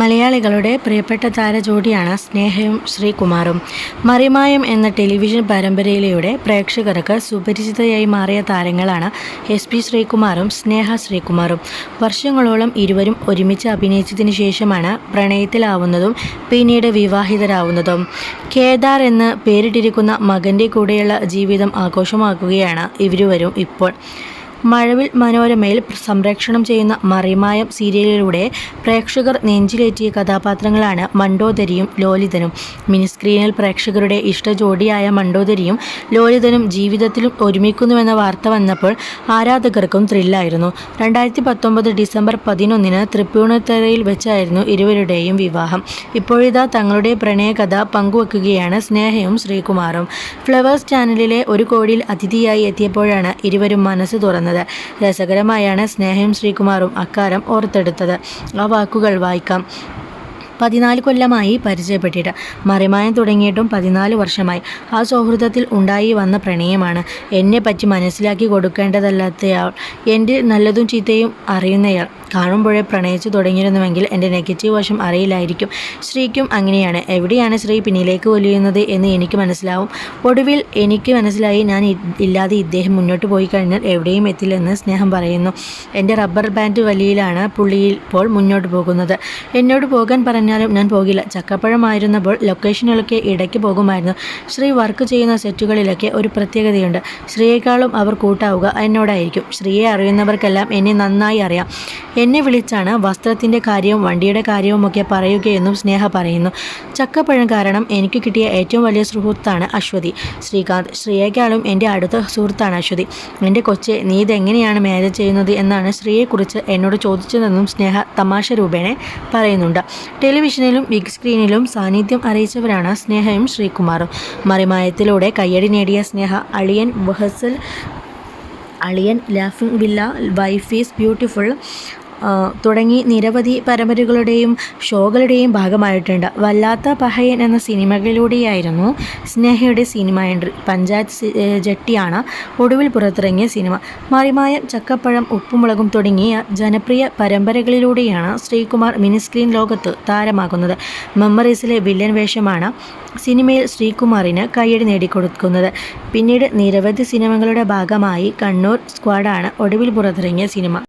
മലയാളികളുടെ പ്രിയപ്പെട്ട താരജോഡിയാണ് സ്നേഹയും ശ്രീകുമാറും. മറിമായം എന്ന ടെലിവിഷൻ പരമ്പരയിലൂടെ പ്രേക്ഷകർക്ക് സുപരിചിതയായി മാറിയ താരങ്ങളാണ് എസ് പി ശ്രീകുമാറും സ്നേഹ ശ്രീകുമാറും. വർഷങ്ങളോളം ഇരുവരും ഒരുമിച്ച് അഭിനയിച്ചതിന് ശേഷമാണ് പ്രണയത്തിലാവുന്നതും പിന്നീട് വിവാഹിതരാവുന്നതും. കേദാർ എന്ന് പേരിട്ടിരിക്കുന്ന മകന്റെ കൂടെയുള്ള ജീവിതം ആഘോഷമാക്കുകയാണ് ഇരുവരും ഇപ്പോൾ. മഴവിൽ മനോരമയിൽ സംരക്ഷണം ചെയ്യുന്ന മറിമായം സീരിയലിലൂടെ പ്രേക്ഷകർ നെഞ്ചിലേറ്റിയ കഥാപാത്രങ്ങളാണ് മണ്ടോദരിയും ലോലിതനും. മിനിസ്ക്രീനിൽ പ്രേക്ഷകരുടെ ഇഷ്ടജോഡിയായ മണ്ടോദരിയും ലോലിതനും ജീവിതത്തിലും ഒരുമിക്കുന്നുവെന്ന വാർത്ത വന്നപ്പോൾ ആരാധകർക്കും ത്രില്ലായിരുന്നു. രണ്ടായിരത്തി പത്തൊമ്പത് ഡിസംബർ പതിനൊന്നിന് തൃപ്പൂണിത്തറയിൽ വെച്ചായിരുന്നു ഇരുവരുടെയും വിവാഹം. ഇപ്പോഴിതാ തങ്ങളുടെ പ്രണയകഥ പങ്കുവെക്കുകയാണ് സ്നേഹയും ശ്രീകുമാറും. ഫ്ലവേഴ്സ് ചാനലിലെ ഒരു കോടിയിൽ അതിഥിയായി എത്തിയപ്പോഴാണ് ഇരുവരും മനസ്സ് തുറന്നത്. രസകരമായാണ് സ്നേഹയും ശ്രീകുമാറും അക്കാരം ഓർത്തെടുത്തത്. ആ വാക്കുകൾ വായിക്കാം. പതിനാല് കൊല്ലമായി പരിചയപ്പെട്ടിട്ട് മറിമായം തുടങ്ങിയിട്ടും പതിനാല് വർഷമായി. ആ സൗഹൃദത്തിൽ ഉണ്ടായി വന്ന പ്രണയമാണ് എന്നെ പറ്റി മനസ്സിലാക്കി കൊടുക്കേണ്ടതല്ലാത്തയാൾ എന്റെ നല്ലതും ചീത്തയും അറിയുന്നയാൾ കാണുമ്പോഴേ പ്രണയിച്ചു തുടങ്ങിയിരുന്നുവെങ്കിൽ എന്റെ നെഗറ്റീവ് വശം അറിയില്ലായിരിക്കും. ശ്രീക്കും അങ്ങനെയാണ്. എവിടെയാണ് ശ്രീ പിന്നിലേക്ക് ഒലിയുന്നത് എന്ന് എനിക്ക് മനസ്സിലാവും. ഒടുവിൽ എനിക്ക് മനസ്സിലായി ഞാൻ ഇല്ലാതെ ഇദ്ദേഹം മുന്നോട്ട് പോയി കഴിഞ്ഞാൽ എവിടെയും എത്തില്ലെന്ന് സ്നേഹം പറയുന്നു. എന്റെ റബ്ബർ ബാൻഡ് വലിയിലാണ് പുള്ളിയിൽ ഇപ്പോൾ മുന്നോട്ട് പോകുന്നത്. എന്നോട് പോകാൻ പറഞ്ഞാലും ഞാൻ പോകില്ല. ചക്കപ്പഴമായിരുന്നപ്പോൾ ലൊക്കേഷനുകളൊക്കെ ഇടയ്ക്ക് പോകുമായിരുന്നു. ശ്രീ വർക്ക് ചെയ്യുന്ന സെറ്റുകളിലൊക്കെ ഒരു പ്രത്യേകതയുണ്ട്. ശ്രീയേക്കാളും അവർ കൂട്ടാവുക എന്നോടായിരിക്കും. ശ്രീയെ അറിയുന്നവർക്കെല്ലാം എന്നെ നന്നായി അറിയാം. എന്നെ വിളിച്ചാണ് വസ്ത്രത്തിന്റെ കാര്യവും വണ്ടിയുടെ കാര്യവും ഒക്കെ പറയുകയെന്നും സ്നേഹ പറയുന്നു. ചക്കപ്പഴം കാരണം എനിക്ക് കിട്ടിയ ഏറ്റവും വലിയ സുഹൃത്താണ് അശ്വതി. ശ്രീകാന്ത് ശ്രീയേക്കാളും എന്റെ അടുത്ത സുഹൃത്താണ് അശ്വതി. എന്റെ കൊച്ചെ നീ ഇതെങ്ങനെയാണ് മാനേജ് ചെയ്യുന്നത് എന്നാണ് ശ്രീയെക്കുറിച്ച് എന്നോട് ചോദിച്ചതെന്നും സ്നേഹ തമാശ രൂപേണെ പറയുന്നുണ്ട്. ടെലിവിഷനിലും ബിഗ് സ്ക്രീനിലും സാന്നിധ്യം അറിയിച്ചവരാണ് സ്നേഹയും ശ്രീകുമാറും. മറിമായത്തിലൂടെ കയ്യടി നേടിയ സ്നേഹ അളിയൻ ബഹസൽ അളിയൻ laughing villa wife is beautiful തുടങ്ങി നിരവധി പരമ്പരകളുടെയും ഷോകളുടെയും ഭാഗമായിട്ടുണ്ട്. വല്ലാത്ത പഹയൻ എന്ന സിനിമകളിലൂടെയായിരുന്നു സ്നേഹയുടെ സിനിമ എൻട്രി. പഞ്ചായത്ത് ജട്ടിയാണ് ഒടുവിൽ പുറത്തിറങ്ങിയ സിനിമ. മറിമായം ചക്കപ്പഴം ഉപ്പുമുളകും തുടങ്ങിയ ജനപ്രിയ പരമ്പരകളിലൂടെയാണ് ശ്രീകുമാർ മിനിസ്ക്രീൻ ലോകത്ത് താരമാകുന്നത്. മെമ്മറീസിലെ വില്ലൻ വേഷമാണ് സിനിമയിൽ ശ്രീകുമാറിന് കയ്യടി നേടിക്കൊടുക്കുന്നത്. പിന്നീട് നിരവധി സിനിമകളുടെ ഭാഗമായി കണ്ണൂർ സ്ക്വാഡാണ് ഒടുവിൽ പുറത്തിറങ്ങിയ സിനിമ.